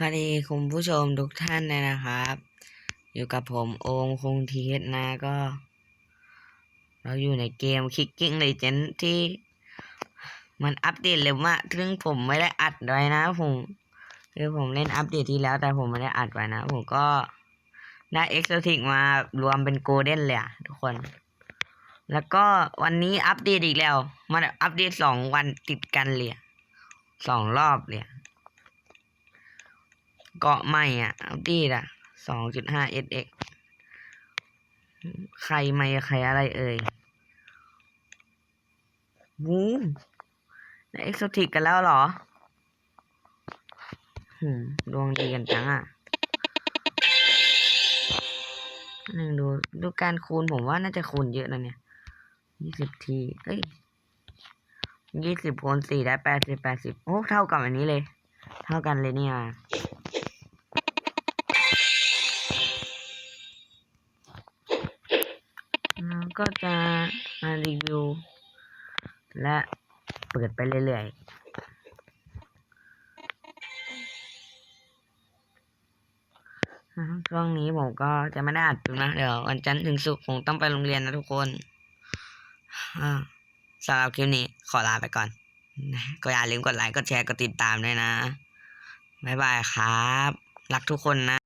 สวัสดีคุณผู้ชมทุกท่านเลยนะครับ อยู่กับผมโอมคงทีสนะก็ เราอยู่ในเกม Kicking Legend ที่ มันอัปเดตเร็วมากซึ่งผมไม่ได้อัดไว้นะผม คือผมเล่นอัปเดตที่แล้วแต่ผมไม่ได้อัดไว้นะ ผมก็ได้เอ็กซ์ติกมารวมเป็นโกลเด้นเลยอะทุกคน แล้วก็วันนี้อัปเดตอีกแล้ว มันอัปเดตสองวันติดกันเลยสองรอบเลย เกาะใหม่อะอัปเดตอะสองจุดห้า SX ใครไม่ใครอะไรเอ่ยวูได้เอ็กซ์ติกกันแล้วเหรอหืมดวงดีกันจังอะหนึ่งดูดูการคูณผมว่าน่าจะคูณเยอะนะเนี่ยยี่สิบทีเอ้ยยี่สิบคูณสี่ได้แปดสิบแปดสิบโอ้เท่ากับอันนี้เลย เท่ากันเลยเนี่ย ก็จะมารีวิว และเปิดไปเรื่อยๆช่วงนี้ผมก็จะไม่ได้อัดนะ เดี๋ยววันจันทร์ถึงศุกร์ผมต้องไปโรงเรียนนะทุกคนสำหรับคลิปนี้ขอลาไปก่อน ก็อย่าลืมกดไลค์ กดแชร์ กดติดตามด้วยนะ บ๊ายบายครับ รักทุกคนนะ